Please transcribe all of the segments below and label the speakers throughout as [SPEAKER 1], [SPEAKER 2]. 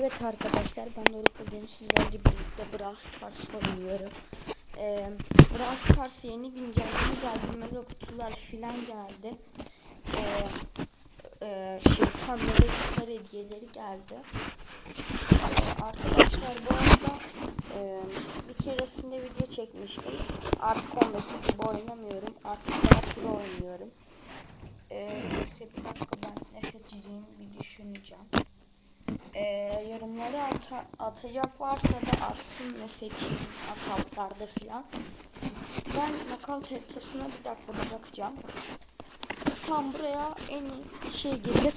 [SPEAKER 1] Evet arkadaşlar ben Doruk bugün sizlerle birlikte Brawl Stars oynuyorum. Ee, Brawl Stars yeni güncelleme geldi. Mega kutular filan geldi. Ee, e, şeytan melek star hediyeleri geldi. Arkadaşlar bu arada e, bir keresinde video çekmiştim. Artık ondaki gibi oynamıyorum. Artık daha pro oynuyorum. Ee, neyse bir dakika ben ne seçeceğimi bir düşüneceğim. Ee, yorumlara ata- atacak varsa da atsın ne seçeyim akaplarda filan. Ben nakavt haritasına bir dakika bakacağım. Tam buraya en şey gelir.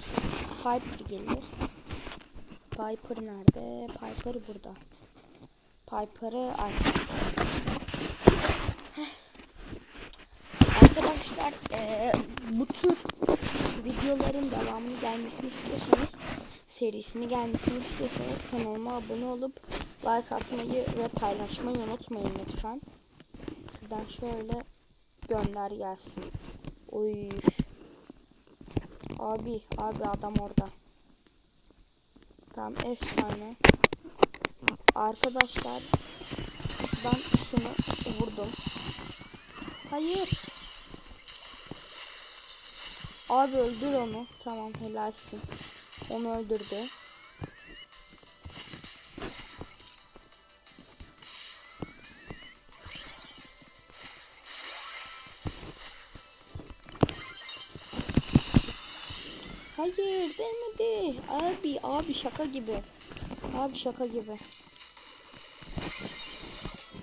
[SPEAKER 1] Piper gelir. Piper nerede? Piper burada. Piper'ı aç. Arkadaşlar eee, bu tür videoların devamını gelmesini istiyorsanız serisini gelmesini istiyorsanız kanalıma abone olup like atmayı ve paylaşmayı unutmayın lütfen. Şuradan şöyle gönder gelsin. Oy. Abi, abi adam orada. Tamam efsane. Arkadaşlar ben şunu vurdum. Hayır. Abi öldür onu. Tamam helalsin. Onu öldürdü. Hayır demedi. Abi abi şaka gibi. Abi şaka gibi.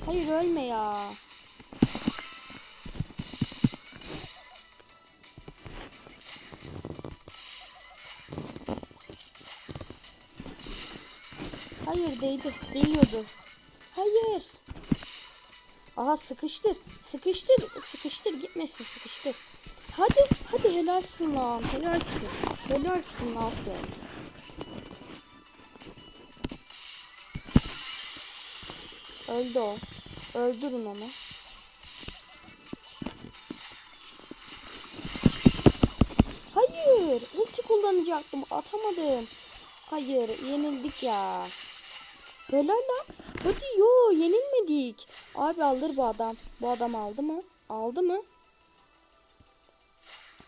[SPEAKER 1] Hayır ölme ya. Hayır değdi. Değiyordu. Hayır. Aha sıkıştır. Sıkıştır. Sıkıştır. Gitmesin. Sıkıştır. Hadi. Hadi helalsin lan. Helalsin. Helalsin aferin. Öldü o. Öldürün onu. Hayır. Ulti kullanacaktım. Atamadım. Hayır. Yenildik ya. Helal lan. Hadi yo yenilmedik. Abi alır bu adam. Bu adam aldı mı? Aldı mı?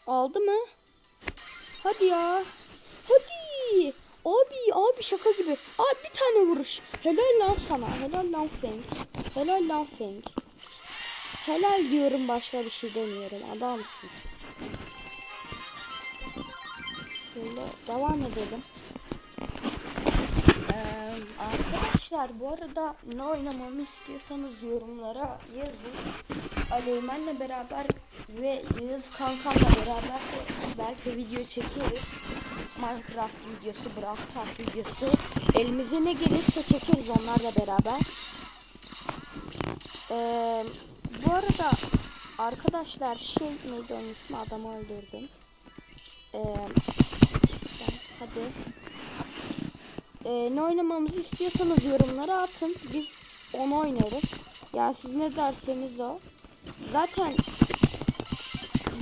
[SPEAKER 1] Aldı mı? Hadi ya. Hadi. Abi abi şaka gibi. Abi bir tane vuruş. Helal lan sana. Helal lan Feng. Helal lan Feng. Helal diyorum başka bir şey demiyorum. Adamsın. Şöyle devam edelim. Arkadaşlar bu arada ne oynamamı istiyorsanız yorumlara yazın. Aleymen'le beraber ve Yağız kankamla beraber belki video çekeriz. Minecraft videosu, Brawl Stars videosu. Elimize ne gelirse çekeriz onlarla beraber. Ee, bu arada arkadaşlar şey neydi onun ismi adamı öldürdüm. Ee, hadi. Ee, ne oynamamızı istiyorsanız yorumlara atın. Biz onu oynarız. Yani siz ne derseniz o. Zaten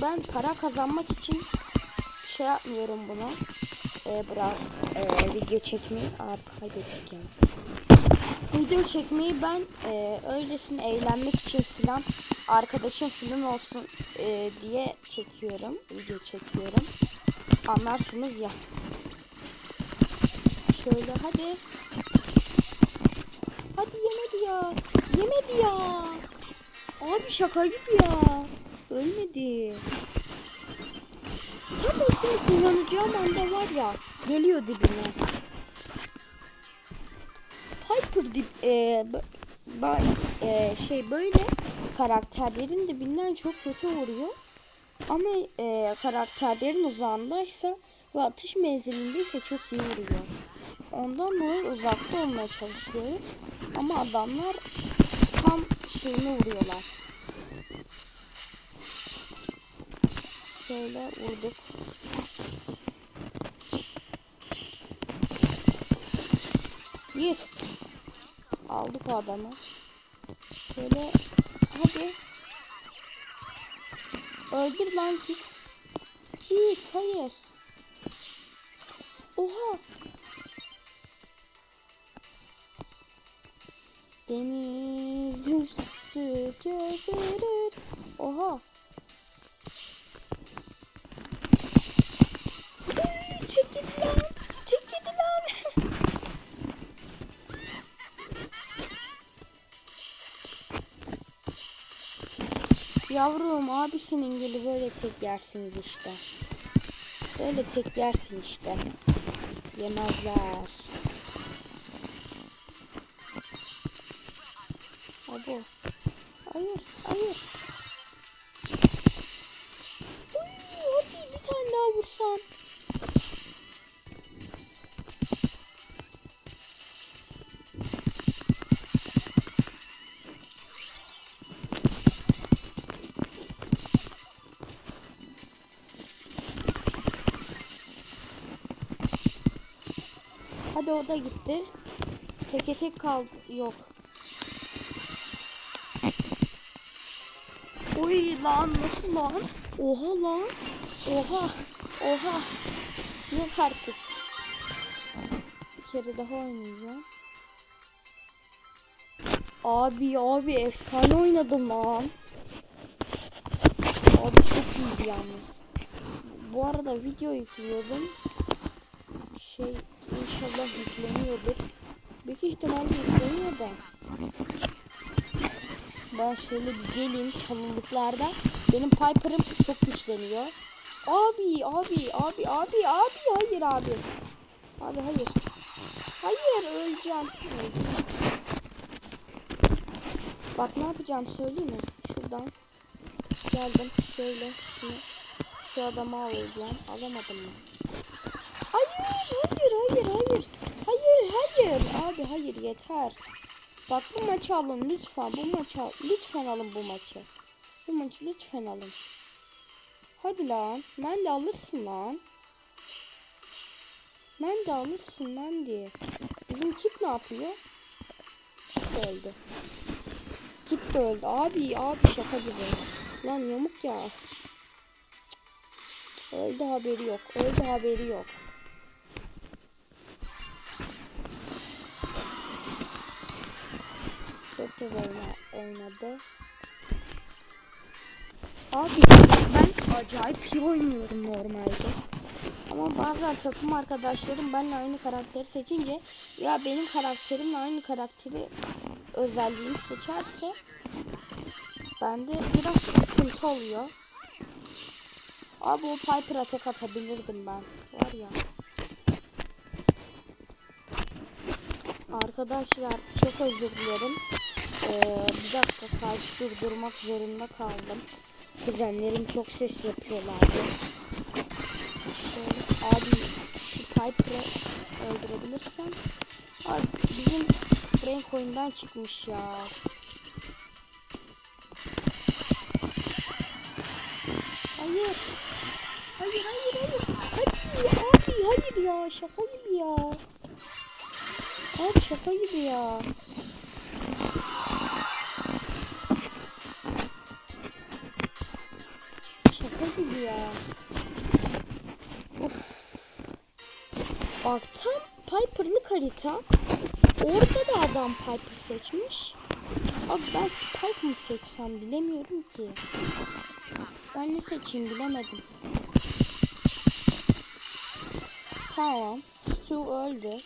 [SPEAKER 1] ben para kazanmak için şey yapmıyorum bunu. Ee, bırak e, video çekmeyi. Abi kaybettik. Video çekmeyi ben e, öylesine eğlenmek için filan arkadaşım filan olsun e, diye çekiyorum. Video çekiyorum. Anlarsınız ya. Şöyle hadi. Hadi yemedi ya. Yemedi ya. Abi şaka gibi ya. Ölmedi. Tam ultimi kullanacağım anda var ya. Geliyor dibine. Piper dip e, e, şey böyle karakterlerin dibinden çok kötü vuruyor. Ama e, karakterlerin uzağındaysa ve atış menzilindeyse çok iyi vuruyor. Ondan dolayı uzakta olmaya çalışıyorum. Ama adamlar tam şeyini vuruyorlar. Şöyle vurduk. Yes. Aldık o adamı. Şöyle hadi. Öldür lan Kit. Kit hayır. Oha. Deniz üstü köpürür. Oha. Uy, Çek gidi lan. Çek gidi lan. Yavrum abisinin gülü böyle tek yersiniz işte. Böyle tek yersin işte. Yemezler. O da gitti. Teke tek kaldı. Yok. Uy lan nasıl lan? Oha lan. Oha. Oha. Yok artık. Bir kere daha oynayacağım. Abi abi efsane oynadım lan. Abi çok iyiydi yalnız. Bu arada video yüklüyordum. Şey inşallah yükleniyordur. Büyük ihtimalle yükleniyor da. Ben şöyle bir geleyim çalılıklarda. Benim Piper'ım çok güçleniyor. Abi abi abi abi abi hayır abi. Abi hayır. Hayır öleceğim. Bak ne yapacağım söyleyeyim mi? Şuradan geldim şöyle şunu şu adamı alacağım. Alamadım mı? Hayır hayır hayır hayır. Hayır hayır. Abi hayır yeter. Bak bu maçı alın lütfen. Bu maçı al. Lütfen alın bu maçı. Bu maçı lütfen alın. Hadi lan. Ben de alırsın lan. Ben de alırsın ben de. Bizim kit ne yapıyor? Kit de öldü. Kit de öldü. Abi abi şaka gibi. Lan yamuk ya. Öldü haberi yok. Öldü haberi yok. Çok güzel oyna- oynadı. Abi ben acayip iyi oynuyorum normalde. Ama bazen takım arkadaşlarım benimle aynı karakteri seçince ya benim karakterimle aynı karakteri özelliğini seçerse bende biraz sıkıntı oluyor. Abi o Piper'a tek atabilirdim ben. Var ya. Arkadaşlar çok özür dilerim. Ee, bir dakika kayıt durdurmak zorunda kaldım. Kuzenlerim çok ses yapıyorlardı. Şöyle, abi şu Piper'ı öldürebilirsem. Abi bizim Frank oyundan çıkmış ya. Hayır. Hayır hayır hayır. Hadi abi hayır ya şaka gibi ya. Abi şaka gibi ya. Bak tam Piper'lık harita. Orada da adam Piper seçmiş. Abi ben Spike mı seçsem bilemiyorum ki. Ben ne seçeyim bilemedim. Tamam. Stu öldü.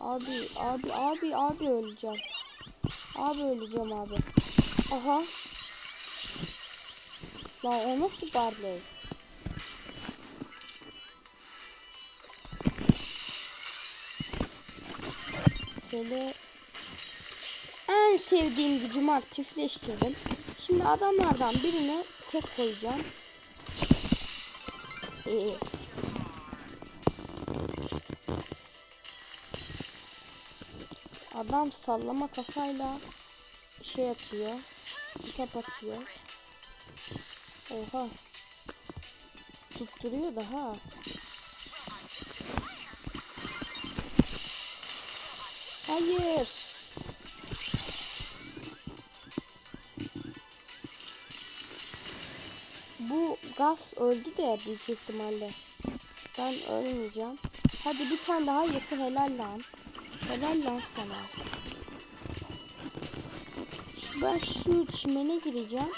[SPEAKER 1] Abi abi abi abi öleceğim. Abi öleceğim abi. Aha. Lan o nasıl Barley? Şöyle en sevdiğim gücümü aktifleştirdim. Şimdi adamlardan birine tek koyacağım. Ee, Adam sallama kafayla şey yapıyor. Kitap atıyor. Oha. Tutturuyor da ha. Hayır. Bu gaz öldü de büyük ihtimalle. Ben ölmeyeceğim. Hadi bir tane daha yese helal lan. Helal lan sana. Ben şu çimene gireceğim.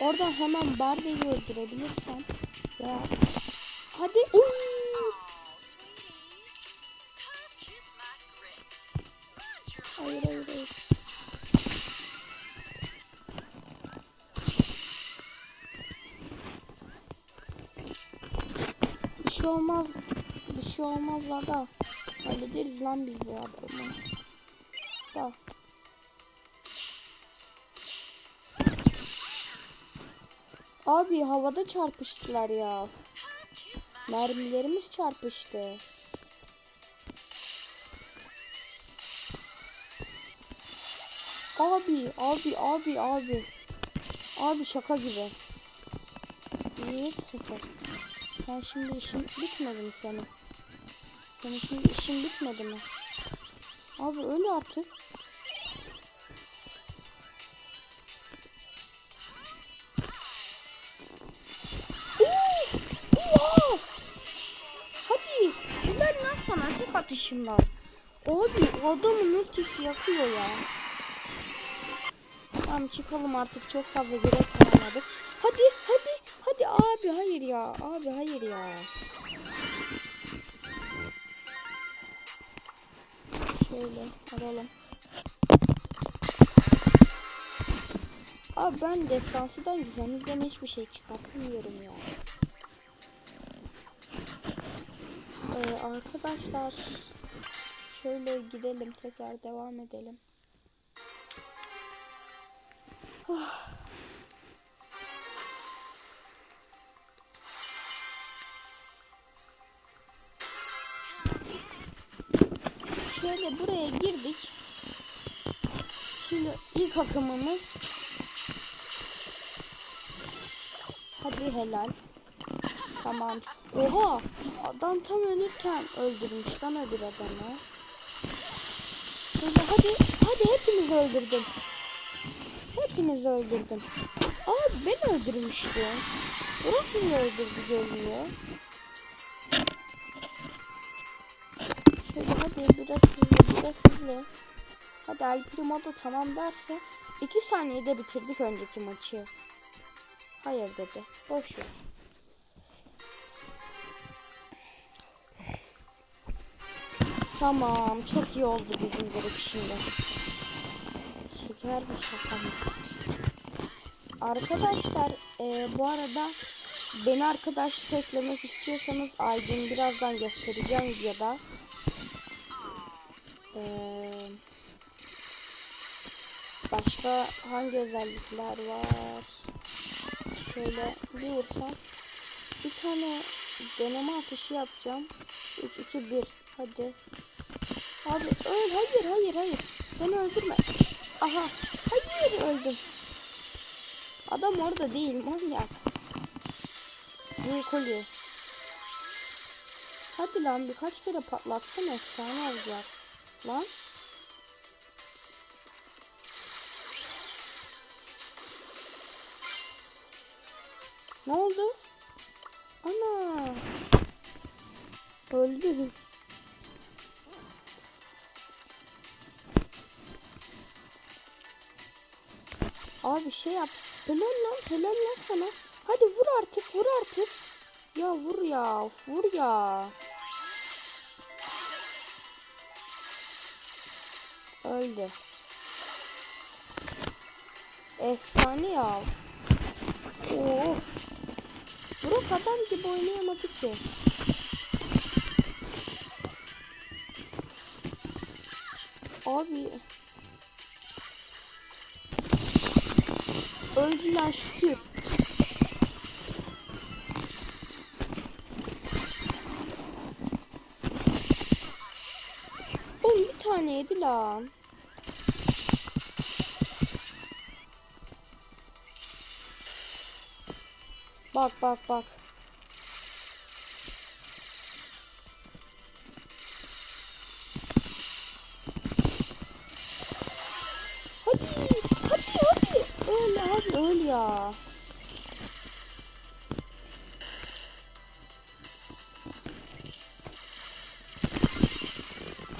[SPEAKER 1] Oradan hemen Barbie'yi öldürebilirsem. Ya. Hadi. Uy! Hayır hayır hayır. Bir şey olmaz. Bir şey olmaz da. Hallederiz lan biz bu adamı. Da. Abi havada çarpıştılar ya. Mermilerimiz çarpıştı. Abi, abi, abi, abi. Abi şaka gibi. 1 0. Sen şimdi işin bitmedi mi senin? Senin şimdi işin bitmedi mi? Abi öyle artık. Hadi. Helal lan sana tek atışından. Abi adamın ultisi yakıyor ya. Tamam çıkalım artık çok fazla gerek kalmadı. Hadi hadi hadi abi hayır ya abi hayır ya. Şöyle alalım. Abi ben destansıdan güzenizden hiçbir şey çıkartamıyorum ya. Ee, arkadaşlar şöyle gidelim tekrar devam edelim. Şöyle buraya girdik. Şimdi ilk akımımız. Hadi helal. Tamam. Oha! Adam tam ölürken öldürmüş lan öbür adamı. Şöyle hadi. Hadi hepimiz öldürdüm. Hepimiz öldürdüm. Aa ben öldürmüştüm. Burak niye öldürdü görünüyor. Şöyle hadi biraz hızlı biraz hızlı. Hadi El Primo da tamam derse 2 saniyede bitirdik önceki maçı. Hayır dedi. Boş ver. Tamam çok iyi oldu bizim grup şimdi. Şeker bir şaka mı? Arkadaşlar e, bu arada beni arkadaşlık eklemek istiyorsanız ID'mi birazdan göstereceğim videoda. Ee, başka hangi özellikler var? Şöyle bir vursam bir tane deneme atışı yapacağım. 3 2 1 hadi. Abi öl hayır hayır hayır. Beni öldürme. Aha hayır öldüm. Adam orada değil manyak. Bir kolye. Hadi lan birkaç kere patlatsın efsane olacak. Lan. Ne oldu? Ana. Öldü. Abi şey yap. Helal lan helal lan sana. Hadi vur artık vur artık. Ya vur ya vur ya. Öldü. Efsane ya. Oo. Burak adam gibi oynayamadı ki. Abi. Lan şükür. Oğlum bir tane yedi lan. Bak bak bak. Ya.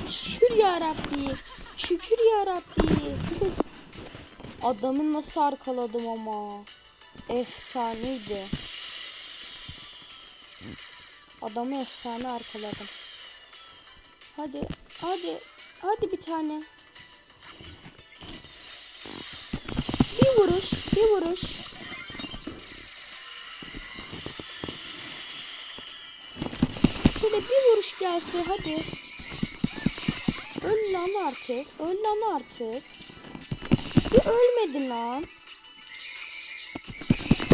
[SPEAKER 1] Şükür ya Rabbi. Şükür ya Rabbi. Adamı nasıl arkaladım ama. Efsaneydi. Adamı efsane arkaladım. Hadi, hadi, hadi bir tane. Bir vuruş, bir vuruş. Şöyle bir vuruş gelse hadi. Öl lan artık, öl lan artık. Bir ölmedin lan.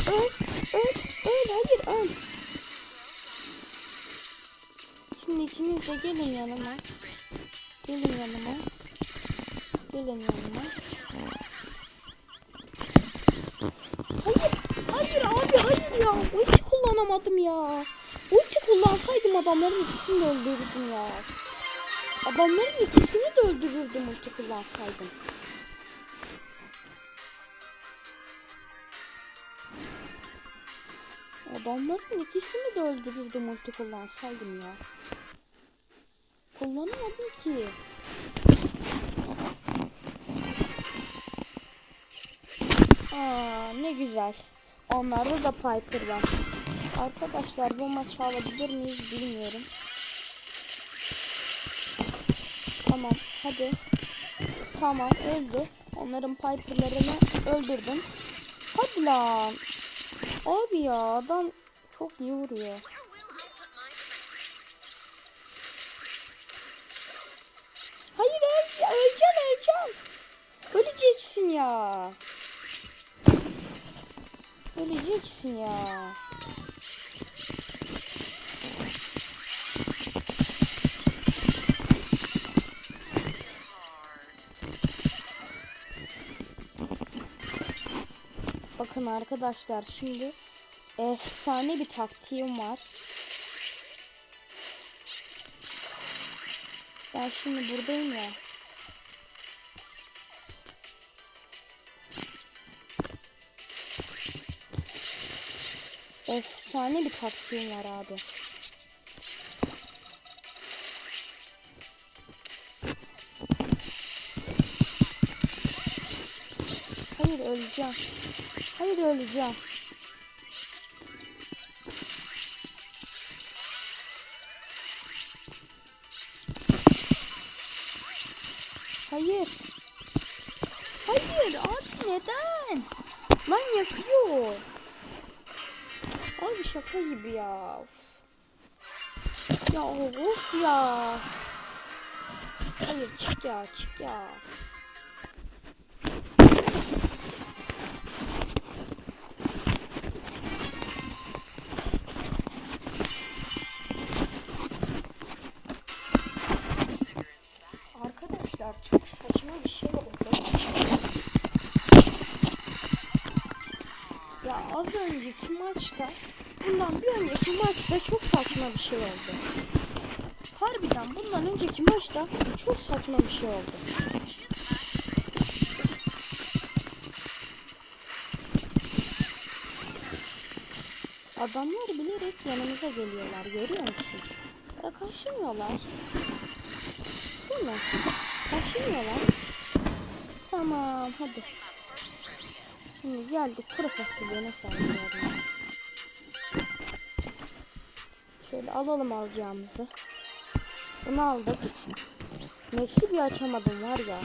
[SPEAKER 1] Öl, öl, öl, hayır öl. Şimdi ikiniz de gelin yanıma. Gelin yanıma. Gelin yanıma. Hayır, hayır abi hayır ya. Ulti kullanamadım ya. Ulti kullansaydım adamların ikisini de öldürürdüm ya. Adamların ikisini de öldürürdüm ulti kullansaydım. Adamların ikisini de öldürürdüm ulti kullansaydım ya. Kullanamadım ki. Aa, ne güzel. Onlarda da Piper var. Arkadaşlar bu maçı alabilir miyiz bilmiyorum. Tamam hadi. Tamam öldü. Onların Piper'larını öldürdüm. Hadi lan. Abi ya adam çok iyi vuruyor. Hayır öl öleceksin öleceksin. Öleceksin ya. Öleceksin ya. Bakın arkadaşlar şimdi efsane bir taktiğim var. Ben şimdi buradayım ya. Efsane bir taktiğim var abi. Hayır öleceğim. Hayır öleceğim. Hayır. Hayır abi neden? Lan yakıyor. Abi şaka gibi ya. Ya of ya. Hayır çık ya çık ya. Az önceki maçta bundan bir önceki maçta çok saçma bir şey oldu. Harbiden bundan önceki maçta çok saçma bir şey oldu. Adamlar bilerek yanımıza geliyorlar görüyor musun? Ya kaşınıyorlar. Değil mi? Kaşınıyorlar. Tamam hadi. Şimdi geldik kuru fasulyene sarıyorum. Şöyle alalım alacağımızı. Bunu aldık. Max'i bir açamadım var ya.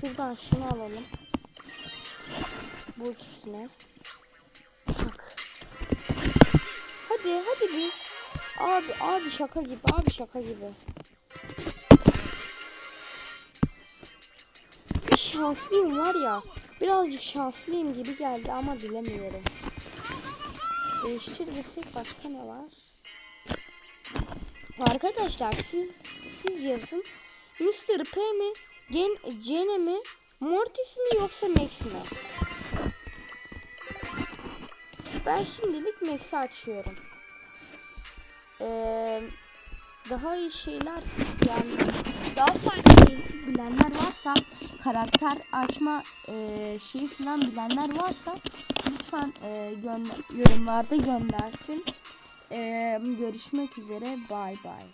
[SPEAKER 1] Şuradan şunu alalım. Bu ikisine. Bak. Hadi hadi bir. Abi abi şaka gibi abi şaka gibi. Şanslıyım var ya. Birazcık şanslıyım gibi geldi ama bilemiyorum. Değiştir desek başka ne var? Arkadaşlar siz siz yazın. Mr. P mi? Gen Gene mi? Mortis mi yoksa Max mi? Ben şimdilik Max'i açıyorum. Ee, daha iyi şeyler yani daha farklı bilenler varsa karakter açma e, şeyi falan bilenler varsa lütfen e, gönder, yorumlarda göndersin. E, görüşmek üzere. Bye bye.